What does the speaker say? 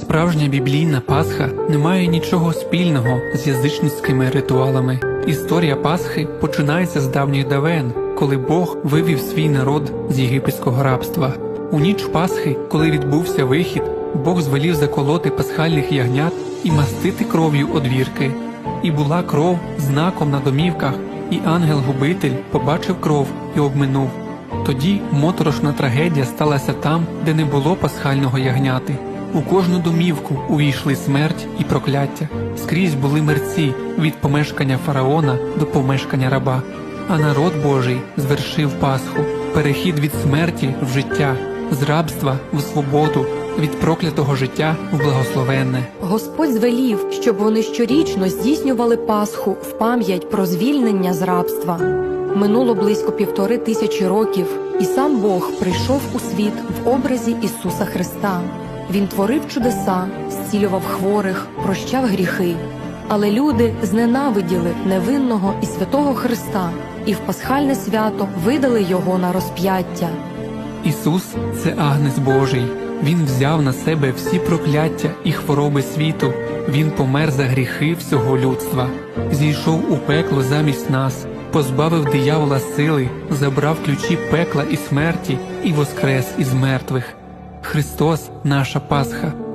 Справжня біблійна Пасха не має нічого спільного з язичницькими ритуалами. Історія Пасхи починається з давніх давен, коли Бог вивів свій народ з єгипетського рабства. У ніч Пасхи, коли відбувся вихід, Бог звелів заколоти пасхальних ягнят і мастити кров'ю одвірки. І була кров знаком на домівках, і ангел-губитель побачив кров і обминув. Тоді моторошна трагедія сталася там, де не було пасхального ягняти. У кожну домівку увійшли смерть і прокляття. Скрізь були мерці від помешкання фараона до помешкання раба. А народ Божий звершив Пасху, перехід від смерті в життя, з рабства в свободу, від проклятого життя в благословенне. Господь звелів, щоб вони щорічно здійснювали Пасху в пам'ять про звільнення з рабства. Минуло близько півтори тисячі років, і сам Бог прийшов у світ в образі Ісуса Христа. Він творив чудеса, зцілював хворих, прощав гріхи. Але люди зненавиділи невинного і святого Христа, і в пасхальне свято видали його на розп'яття. Ісус це агнець Божий. Він взяв на себе всі прокляття і хвороби світу. Він помер за гріхи всього людства, зійшов у пекло замість нас, позбавив диявола сили, забрав ключі пекла і смерті і воскрес із мертвих. Христос наша Пасха.